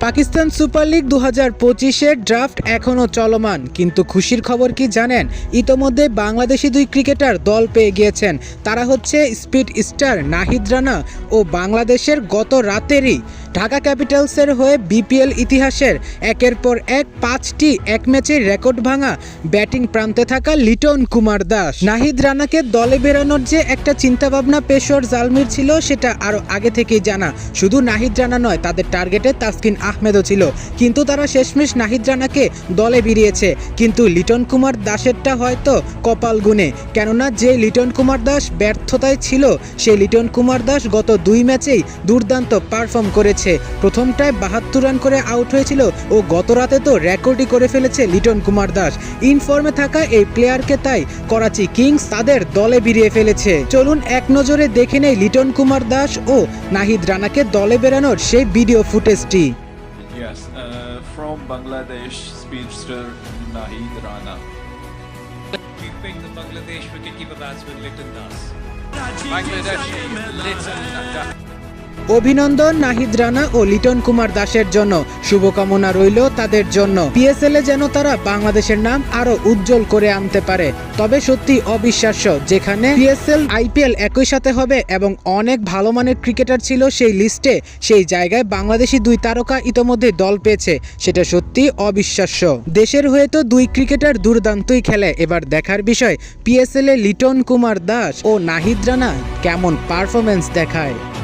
Pakistan super league দু হাজার পঁচিশের ড্রাফট এখনও চলমান। কিন্তু খুশির খবর কি জানেন? ইতোমধ্যে বাংলাদেশি দুই ক্রিকেটার দল পেয়ে গিয়েছেন। তারা হচ্ছে স্পিড স্টার নাহিদ রানা ও বাংলাদেশের গত রাতেরই ঢাকা ক্যাপিটালসের হয়ে বিপিএল ইতিহাসের একের পর এক পাঁচটি, এক ম্যাচের রেকর্ড ভাঙা ব্যাটিং প্রান্তে থাকা লিটন কুমার দাস। নাহিদ রানাকে দলে বেরানোর যে একটা চিন্তাভাবনা পেশোর জালমির ছিল, সেটা আরও আগে থেকেই জানা। শুধু নাহিদ রানা নয়, তাদের টার্গেটে তাসকিন আহমেদও ছিল। কিন্তু তারা শেষমেশ নাহিদ রানাকে দলে বেরিয়েছে। কিন্তু লিটন কুমার দাসেরটা হয়তো কপাল গুনে। কেননা যে লিটন কুমার দাস ব্যর্থতায় ছিল সেই লিটন কুমার দাস গত দুই ম্যাচেই দুর্দান্ত পারফর্ম করেছে। প্রথমটায় বাহাত্তর রান করে আউট হয়েছিল ও গত রাতে তো রেকর্ডই করে ফেলেছে লিটন কুমার দাস ইনফর্মে থাকা এই প্লেয়ারকে তাই করাচি কিংস তাদের দলে বেরিয়ে ফেলেছে চলুন এক নজরে দেখে নেই লিটন কুমার দাস ও নাহিদ রানাকে দলে বেরানোর সেই ভিডিও ফুটেজটি Yes, uh, from Bangladesh, speedster Nahid Rana. keeping the Bangladesh wicketkeeper batsman Liton Das. Bangladesh Litton. অভিনন্দন নাহিদ রানা ও লিটন কুমার দাসের জন্য। শুভকামনা রইল তাদের জন্য। পিএসএল এ যেন তারা বাংলাদেশের নাম আরও উজ্জ্বল করে আনতে পারে। তবে সত্যি অবিশ্বাস্য, যেখানে পিএসএল আইপিএল একই সাথে হবে এবং অনেক ভালো মানের ক্রিকেটার ছিল সেই লিস্টে, সেই জায়গায় বাংলাদেশি দুই তারকা ইতোমধ্যে দল পেয়েছে। সেটা সত্যি অবিশ্বাস্য। দেশের হয়ে তো দুই ক্রিকেটার দুর্দান্তই খেলে। এবার দেখার বিষয় পিএসএল এ লিটন কুমার দাস ও নাহিদ রানা কেমন পারফরমেন্স দেখায়।